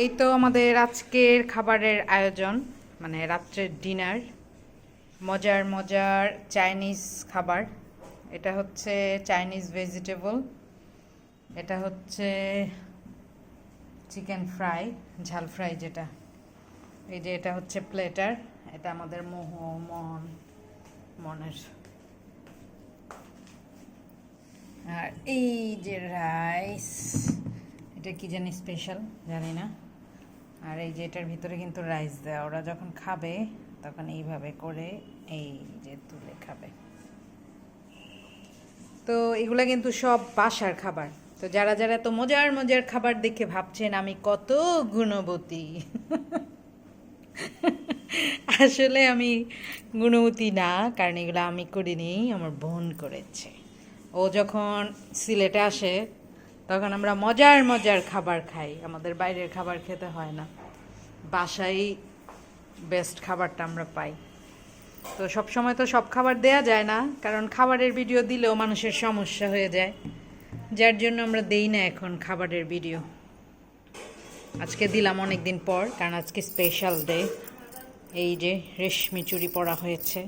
এই তো আমাদের আজকের খাবারের আয়োজন মানে রাত্রের ডিনার। মজার মজার চাইনিজ খাবার। এটা হচ্ছে চাইনিজ ভেজিটেবল। এটা হচ্ছে চিকেন ফ্রাই, ঝাল ফ্রাই যেটা। এই যে এটা হচ্ছে প্লেটার, এটা আমাদের মোহ, মন, মনের। আর এই যে রাইস এটা কি জানি স্পেশাল জানি না। আর এই যে এটার ভিতরে কিন্তু রাইস দেওয়া ওরা যখন খাবে, তখন এইভাবে করে এই যে তুলে খাবে। তো এগুলো কিন্তু সব বাসার খাবার। তো যারা যারা তো মজার মজার খাবার দেখে ভাবছেন, আমি কত গুণবতী। আসলে আমি গুণবতী না, কারণ এগুলো আমি করিনি, আমার বোন করেছে। ও যখন সিলেটে আসে তখন আমরা মজার মজার খাবার খাই। আমাদের বাইরের খাবার খেতে হয় না। বাসায় বেস্ট খাবারটা আমরা পাই। তো সব সময় তো সব খাবার দেয়া যায় না, কারণ খাবারের ভিডিও দিলেও মানুষের সমস্যা হয়ে যায়। যার জন্য আমরা দেই না এখন খাবারের ভিডিও আজকে দিলাম অনেক দিন পর, কারণ আজকে স্পেশাল ডে এই যে রেশমি চুড়ি পরা হয়েছে।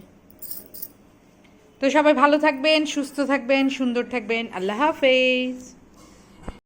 তো সবাই ভালো থাকবেন, সুস্থ থাকবেন, সুন্দর থাকবেন। আল্লাহ হাফেজ।